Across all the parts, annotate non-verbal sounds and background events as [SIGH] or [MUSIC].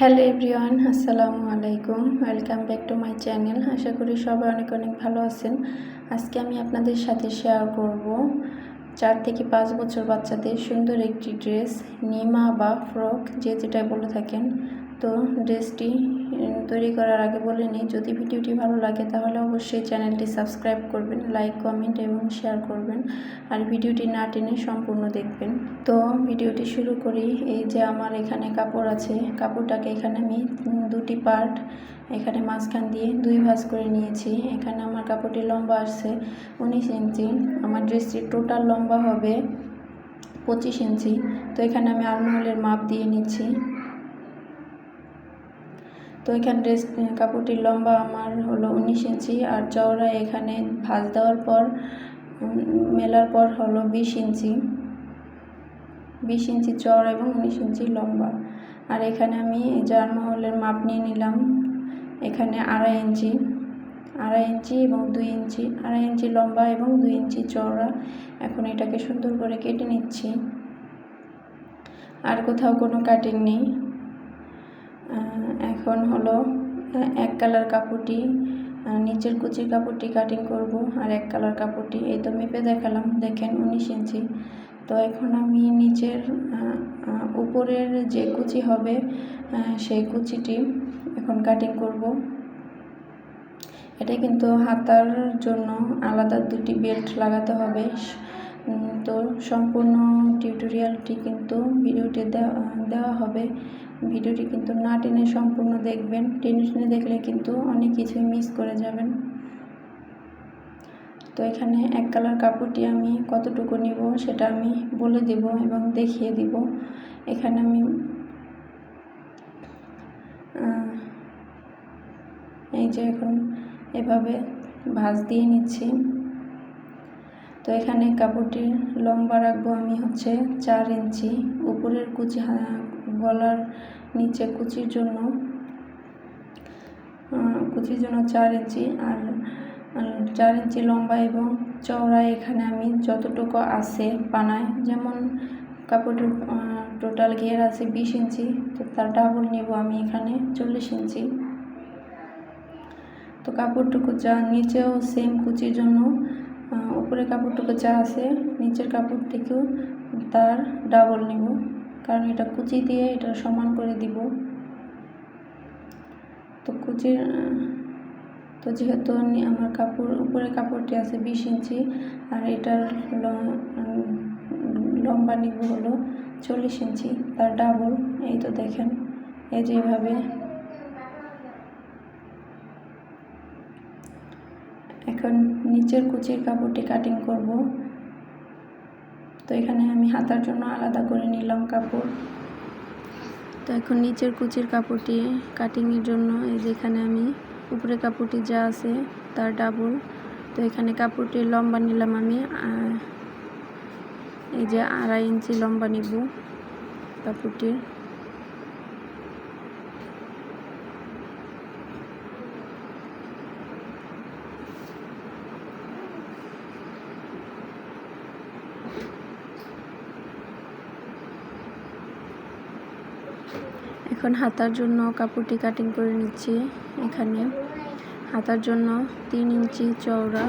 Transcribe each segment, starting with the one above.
Hello everyone, আসসালামু আলাইকুম। Welcome back to my channel. আশা করি সবাই অনেক অনেক ভালো আছেন। আজকে আমি আপনাদের সাথে শেয়ার করব চার থেকে পাঁচ বছর বাচ্চাদের সুন্দর একটি ড্রেস নিমা বা ফ্রক যে যেটাই বলে থাকেন। তো ড্রেসটি তৈরি করার আগে বলে নিই, যদি ভিডিওটি ভালো লাগে তাহলে অবশ্যই চ্যানেলটি সাবস্ক্রাইব করবেন, লাইক, কমেন্ট এবং শেয়ার করবেন। আর ভিডিওটি না টেনে সম্পূর্ণ দেখবেন। তো ভিডিওটি শুরু করি। এই যে আমার এখানে কাপড় আছে, কাপড়টাকে এখানে আমি দুটি পার্ট এখানে মাঝখান দিয়ে দুই ভাঁজ করে নিয়েছি। এখানে আমার কাপড়টি লম্বা আসছে উনিশ ইঞ্চি। আমার ড্রেসটি টোটাল লম্বা হবে পঁচিশ ইঞ্চি। তো এখানে আমি আরমহলের মাপ দিয়ে নিচ্ছি। তো এখানে ড্রেস কাপড়টির লম্বা আমার হলো উনিশ ইঞ্চি আর চওড়া এখানে ভাঁজ দেওয়ার পর মেলার পর হলো বিশ ইঞ্চি। বিশ ইঞ্চি চওড়া এবং উনিশ ইঞ্চি লম্বা। আর এখানে আমি জারমহলের মাপ নিয়ে নিলাম। এখানে আড়াই ইঞ্চি আড়াই ইঞ্চি এবং দুই ইঞ্চি, আড়াই ইঞ্চি লম্বা এবং দুই ইঞ্চি চওড়া। এখন এটাকে সুন্দর করে কেটে নিচ্ছি। আর কোথাও কোনো কাটিং নেই। এখন হলো এক কালার কাপড়টি নিচের কুচির কাপড়টি কাটিং করব, আর এক কালার কাপড়টি। এই তো মেপে দেখালাম, দেখেন উনিশ ইঞ্চি। তো এখন আমি নিচের উপরের যে কুচি হবে সেই কুচিটি এখন কাটিং করব। এটা কিন্তু হাতার জন্য আলাদা দুটি বেল্ট লাগাতে হবে। তো সম্পূর্ণ টিউটোরিয়ালটি কিন্তু ভিডিওটি দেওয়া হবে। ভিডিওটি কিন্তু না টেনে সম্পূর্ণ দেখবেন। টেনে টেনে দেখলে কিন্তু অনেক কিছুই মিস করে যাবেন। তো এখানে এক কালার কাপড়টি আমি কতটুকু নিব সেটা আমি বলে দেব এবং দেখিয়ে দিব। এখানে আমি এই যে এখন এভাবে ভাঁজ দিয়ে নিচ্ছি। তো এখানে কাপড়টির লম্বা রাখব আমি হচ্ছে চার ইঞ্চি। উপরের কুচি গলার নিচে কুচির জন্য কুচির জন্য চার ইঞ্চি আর চার ইঞ্চি লম্বা এবং চওড়া এখানে আমি যতটুকু আছে পানায় যেমন কাপড়টির টোটাল ঘের আছে বিশ ইঞ্চি, তো তার ডাবল নেব আমি এখানে চল্লিশ ইঞ্চি। তো কাপড়টুকু যা নিচেও সেম কুচির জন্য উপরে কাপড়টুকু যা আছে, নিচের কাপড় থেকেও তার ডাবল নেব। কারণ এটা কুচি দিয়ে এটা সমান করে দিব। তো কুচির, তো যেহেতু আমার কাপড় উপরে কাপড়টি আছে বিশ ইঞ্চি, আর এটার লম্বা নিব হলো চল্লিশ ইঞ্চি, তার ডাবল, এই তো দেখেন, এই যেভাবে এখন নিচের কুচির কাপড়টি কাটিং করব। তো এখানে আমি হাতার জন্য আলাদা করে নিলাম কাপড়। তো এখন নিচের কুচির কাপড়টি কাটিংয়ের জন্য, এই যেখানে আমি উপরে কাপড়টি যা আছে তার ডাবল তো এখানে কাপড়টি লম্বা নিলাম আমি এই যে আড়াই ইঞ্চি লম্বা নিব কাপড়টির। এখন হাতার জন্য কাপড়টি কাটিং করে নিচ্ছি এখানে। হাতার জন্য তিন ইঞ্চি চওড়া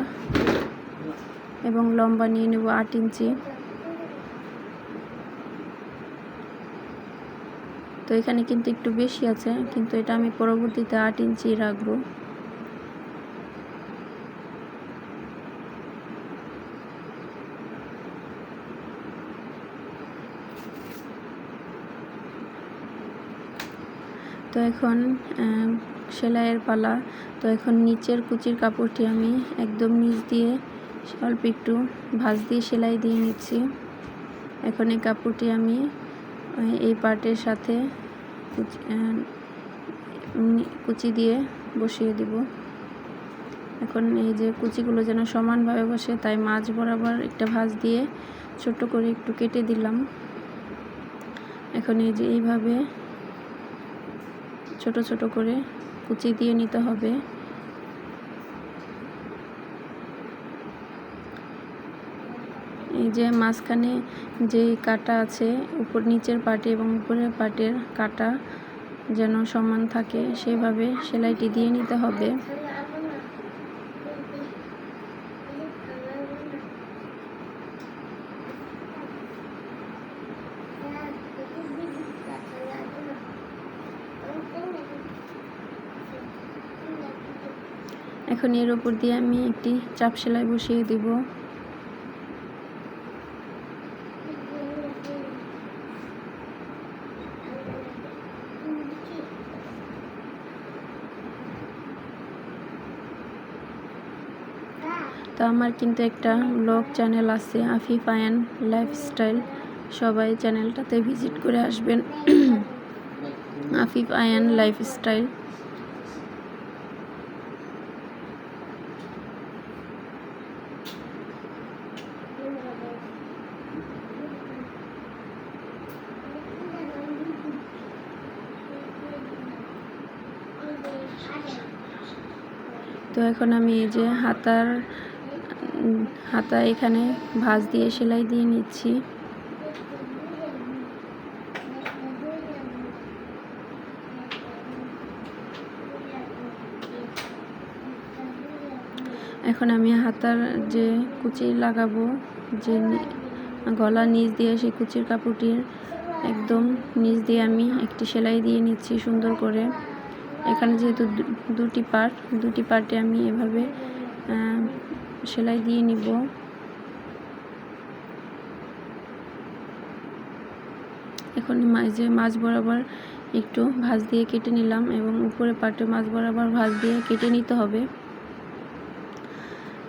এবং লম্বা নিয়ে নেব আট ইঞ্চি। তো এখানে কিন্তু একটু বেশি আছে, কিন্তু এটা আমি পরবর্তীতে আট ইঞ্চি রাখব। তো এখন সেলাইয়ের পালা। তো এখন নিচের কুচির কাপড়টি আমি একদম নিচ দিয়ে অল্প একটু ভাঁজ দিয়ে সেলাই দিয়ে নিচ্ছি। এখন এই কাপড়টি আমি এই পার্টের সাথে কুচি দিয়ে বসিয়ে দিব। এখন এই যে কুচিগুলো যেন সমানভাবে বসে, তাই মাছ বরাবর একটা ভাঁজ দিয়ে ছোট করে একটু কেটে দিলাম। এখন এই যে এইভাবে ছোট ছোট করে কুচি দিয়ে নিতে হবে। এই যে মাঝখানে যে কাটা আছে, উপর নিচের পাটে এবং উপরের পাটের কাটা যেন সমান থাকে, সেভাবে সেলাইটি দিয়ে নিতে হবে। এখন এর উপর দিয়ে আমি একটি চাপ সেলাই বসিয়ে দিব। তো আমার কিন্তু একটা ব্লগ চ্যানেল আছে, আফিফ আয়ান লাইফস্টাইল। সবাই চ্যানেলটাতে ভিজিট করে আসবেন। [CLEARS THROAT] আফিফ আয়ান লাইফস্টাইল। তো এখন আমি এই যে হাতার, হাতা এখানে ভাঁজ দিয়ে সেলাই দিয়ে নিচ্ছি। এখন আমি হাতার যে কুচি লাগাবো, যে গলা নিচ দিয়ে সেই কুচির কাপড়টির একদম নিচ দিয়ে আমি একটি সেলাই দিয়ে নিচ্ছি সুন্দর করে। এখানে যেহেতু দুটি পার্ট দুটি পার্টে আমি এভাবে সেলাই দিয়ে নিব। এখন মাঝে মাছ বরাবর একটু ভাঁজ দিয়ে কেটে নিলাম এবং উপরে পাটে মাছ বরাবর ভাঁজ দিয়ে কেটে নিতে হবে।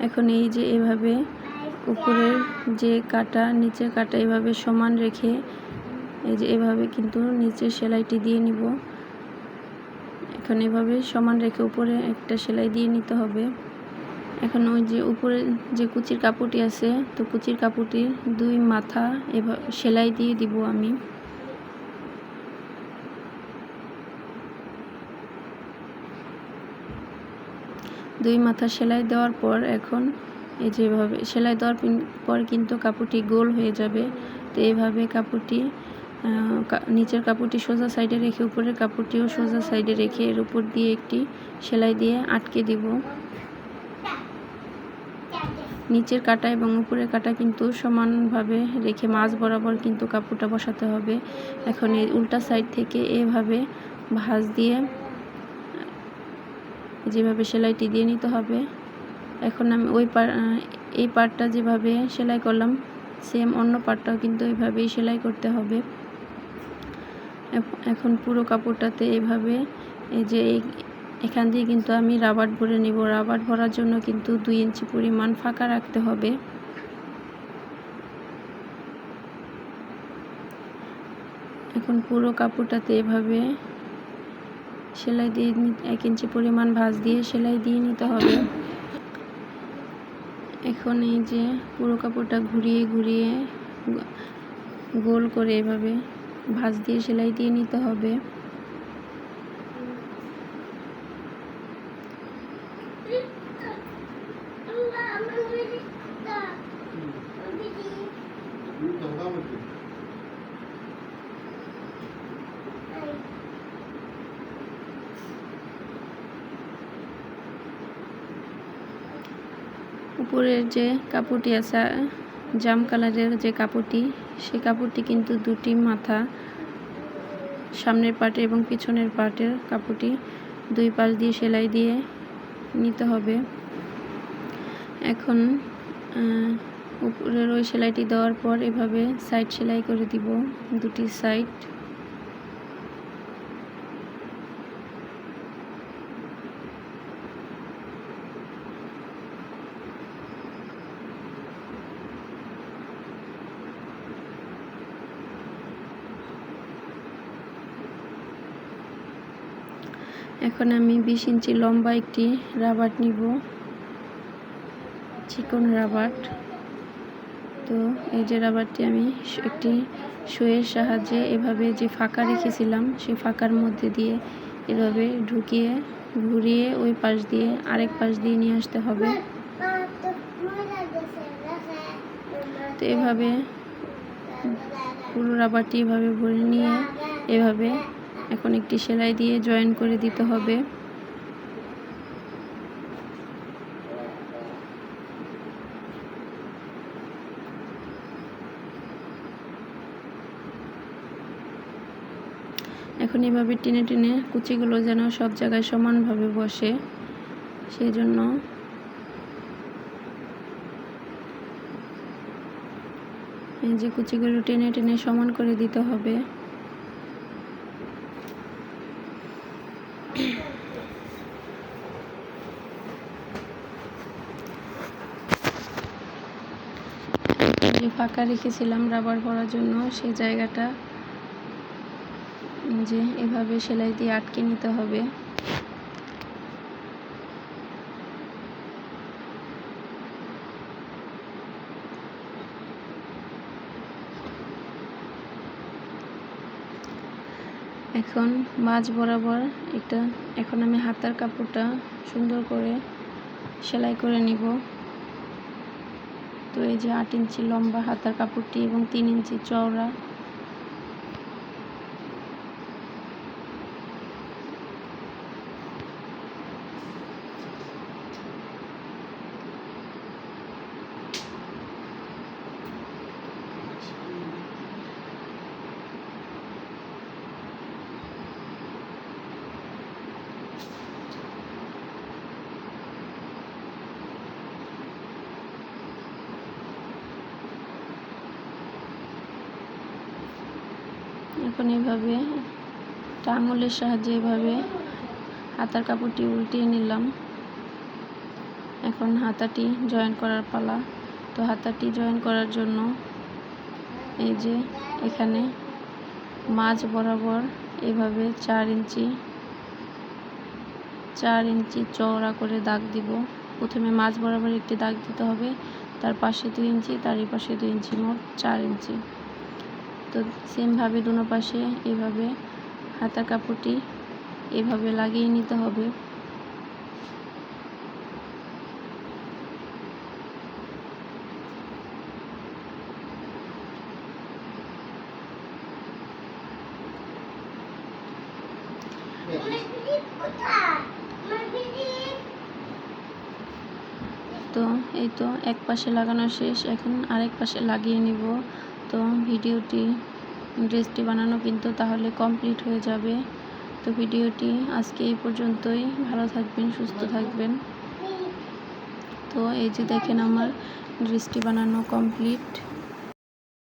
এখন এই যে এভাবে উপরের যে কাটা, নিচের কাটা এভাবে সমান রেখে এই যে এভাবে কিন্তু নিচে সেলাইটি দিয়ে নিব। এখন এভাবে সমান রেখে উপরে একটা সেলাই দিয়ে নিতে হবে। এখন ওই যে উপরে যে কুচির কাপড়টি আছে, তো কুচির কাপড়টির দুই মাথা এভাবে সেলাই দিয়ে দিব আমি। দুই মাথা সেলাই দেওয়ার পর এখন এই যেভাবে সেলাই দেওয়ার পর কিন্তু কাপড়টি গোল হয়ে যাবে। তো এইভাবে কাপড়টি নিচের কাপড়টি সোজা সাইডে রেখে, উপরের কাপড়টিও সোজা সাইডে রেখে এর উপর দিয়ে একটি সেলাই দিয়ে আটকে দিব। নিচের কাটা এবং উপরের কাটা কিন্তু সমানভাবে রেখে মাঝ বরাবর কিন্তু কাপড়টা বসাতে হবে। এখন এই উল্টা সাইড থেকে এভাবে ভাঁজ দিয়ে, যেভাবে সেলাইটি দিয়ে নিতে হবে। এখন আমি ওই পার এই পার্টটা যেভাবে সেলাই করলাম সেম অন্য পার্টটাও কিন্তু এইভাবেই সেলাই করতে হবে। এখন পুরো কাপড়টাতে এভাবে, এই যে এখান দিয়ে কিন্তু আমি রাবার ভরে নিব। রাবার ভরার জন্য কিন্তু দুই ইঞ্চি পরিমাণ ফাঁকা রাখতে হবে। এখন পুরো কাপড়টাতে এভাবে সেলাই দিয়ে এক ইঞ্চি পরিমাণ ভাঁজ দিয়ে সেলাই দিয়ে নিতে হবে। এখন এই যে পুরো কাপড়টা ঘুরিয়ে ঘুরিয়ে গোল করে এভাবে ভাঁজ দিয়ে সেলাই দিয়ে নিতে হবে। উপরের যে কাপড়টি আছে জাম কালারের যে কাপড়টি সে কাপড়টি কিন্তু দুটি মাথা, সামনের পাটে এবং পিছনের পাটের কাপড়টি দুই পাশ দিয়ে সেলাই দিয়ে নিতে হবে। এখন উপরের ওই সেলাইটি দেওয়ার পর এভাবে সাইড সেলাই করে দিব, দুটি সাইড এখন আমি বিশ ইঞ্চি লম্বা একটি রাবার নিব। চিকন রাবার তো এই যে রাবারটি আমি একটি শোয়ের সাহায্যে এভাবে যে ফাঁকা রেখেছিলাম সেই ফাঁকার মধ্যে দিয়ে এভাবে ঢুকিয়ে, ঘুরিয়ে ওই পাশ দিয়ে আরেক পাশ দিয়ে নিয়ে আসতে হবে। তো এভাবে পুরো রাবারটি এভাবে ভরে নিয়ে এভাবে এখন একটি সেলাই দিয়ে জয়েন করে দিতে হবে। এখন এভাবে টেনে টেনে কুচিগুলো যেন সব জায়গায় সমানভাবে বসে সেই জন্য এই যে কুচিগুলো টেনে টেনে সমান করে দিতে হবে। ফাঁকা রেখেছিলাম রাবার পরার জন্য সেই জায়গাটা যে এভাবে সেলাই দিয়ে আটকে নিতে হবে। এখন মাঝ বরাবর এটা এখন আমি হাতার কাপড়টা সুন্দর করে সেলাই করে নিব। তো এই যে আট ইঞ্চি লম্বা হাতার কাপড়টি এবং তিন ইঞ্চি চওড়া এখন এভাবে একটা আঙুলের সাহায্যে এভাবে হাতার কাপড়টি উল্টিয়ে নিলাম। এখন হাতাটি জয়েন করার পালা। তো হাতাটি জয়েন করার জন্য এই যে এখানে মাঝ বরাবর এভাবে চার ইঞ্চি চার ইঞ্চি চওড়া করে দাগ দিব। প্রথমে মাঝ বরাবর একটি দাগ দিতে হবে, তার পাশে দুই ইঞ্চি তার এই পাশে দুই ইঞ্চি, মোট চার ইঞ্চি। তো সেমভাবে দুনো পাশে এভাবে হাতার কাপড়টি এভাবে লাগিয়ে নিতে হবে। তো এই তো এক পাশে লাগানো শেষ, এখন আরেক পাশে লাগিয়ে নিব। তো ভিডিওটি ড্রেসটি বানানো কিন্তু তাহলে কমপ্লিট হয়ে যাবে। তো ভিডিওটি আজকে এই পর্যন্তই। ভালো থাকবেন, সুস্থ থাকবেন। তো এই যে দেখেন আমার ড্রেসটি বানানো কমপ্লিট।